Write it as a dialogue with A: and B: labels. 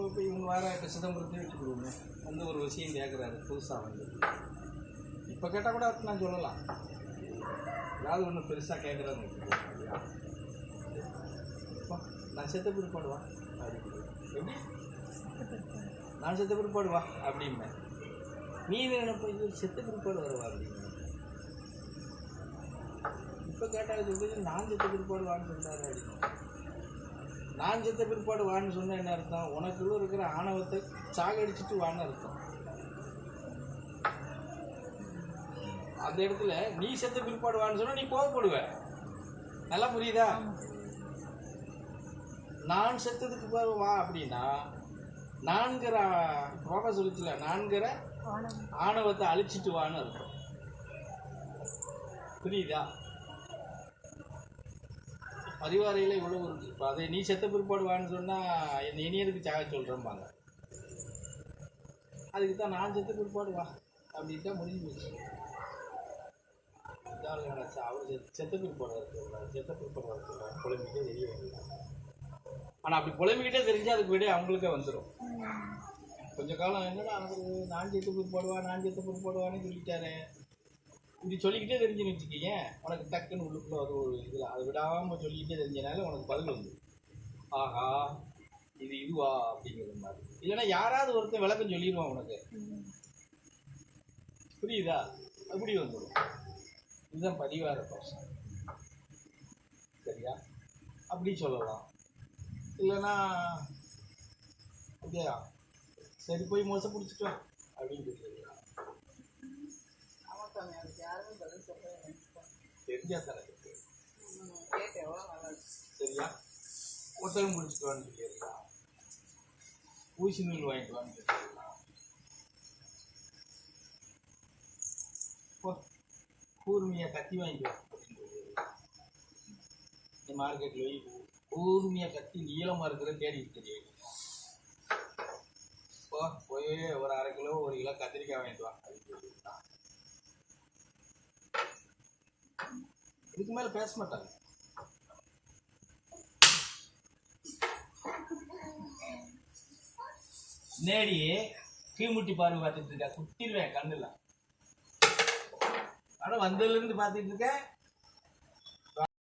A: இப்போ இப்போ இவங்க வர இப்போ சிதம்பரத்தையும் வச்சுக்கிடுவோங்க வந்து ஒரு விஷயம் கேட்குறாரு புதுசாக வந்து. இப்போ கேட்டால் கூட நான் சொல்லலாம். ஏதாவது ஒன்று பெருசாக கேட்குறாங்க நான் செத்த பிற்பாடுவா எப்படி? நான் செத்த பிற்பாடு வா அப்படிம்பேன் நீ நினைப்ப இது செத்த பிற்பாடு வருவா அப்படின்னு இப்போ கேட்டால் நான் செத்த பிற்பாடு வான்னு சொல்றாரு அப்படின்னு நான் செத்த பிற்பாடு வான்னு சொன்னா என்ன அர்த்தம்? உனக்குள்ள இருக்கிற ஆணவத்தை சாகடிச்சிட்டு வான்னு அர்த்தம். அந்த இடத்துல நீ செத்த பிற்பாடு வான்னு சொன்னா நீ கோவப்படுவ. நல்லா புரியுதா? நான் செத்ததுக்கு பிறகு வா அப்படின்னா நான்கிற பாபா சொல்லிச்சுல நான்கிற ஆணவத்தை அழிச்சிட்டு வான்னு அர்த்தம். புரியுதா? பரிவாரையில் இவ்வளோ இருக்கு. இப்போ அதை நீ செத்த பிற்பாடு வான்னு சொன்னால் என் இனியருக்கு சாக சொல்கிறேம்பாங்க அதுக்கு தான் நான் செத்த பிற்பாடு வா அப்படின்னு தான் முடிஞ்சு போச்சு. நினச்சா அவர் செத்த பிற்பாடு இருக்கிறார் செத்த பிற்பாடு இருக்கிறார் குழம்பிக்கிட்டே தெரிய வேண்டாம் ஆனால் அப்படி குழம்பிக்கிட்டே தெரிஞ்சால் அதுக்கு விட அவங்களுக்கே வந்துடும் கொஞ்ச காலம் என்னடா அவர் நான் செத்து பிற்பாடுவா நான் செத்து பிற்பாடுவான்னு சொல்லிட்டாரு. இப்படி சொல்லிக்கிட்டே தெரிஞ்சுன்னு வச்சுக்கீங்க உனக்கு டக்குன்னு உள்ளுக்குள்ள அது ஒரு இதில் அதை விடாமல் சொல்லிக்கிட்டே தெரிஞ்சனால உனக்கு பதில் வந்து. ஆஹா இது இதுவா அப்படிங்கிற மாதிரி. இல்லைன்னா யாராவது ஒருத்தன் விளக்கம் சொல்லிடுவான் உனக்கு. புரியுதா? அப்படி வந்துடும் இதுதான் பதிவார பாஷம் சரியா? அப்படி சொல்லலாம். இல்லைன்னா அப்படியா? சரி போய் மோச பிடிச்சிட்டோம். அப்படின்னு சொல்லி சொல்லிடலாம் தெரிஞ்சா சரியா? வான்னு ஊசி நூல் வாங்கிட்டு வான்னு சொல்லிடலாம் போ, கத்தி வாங்கிட்டு வா. இந்த மார்க்கெட்டில் போய் கூர்மையா கத்தி நீளமாக இருக்கிற தேடிட்டு தெரியும் போ போய் ஒரு அரை கிலோ ஒரு கிலோ கத்திரிக்காய் வாங்கிட்டு வாங்க அப்படின்னு சொல்லிடலாம் இதுக்கு மேல பேச மாட்டாங்க. நேடி கீமுட்டி பார்வை பார்த்துட்டு இருக்கா? குட்டிடுவேன் கண்ணுல. ஆனால் வந்ததுல இருந்து பார்த்துட்டு இருக்கேன்.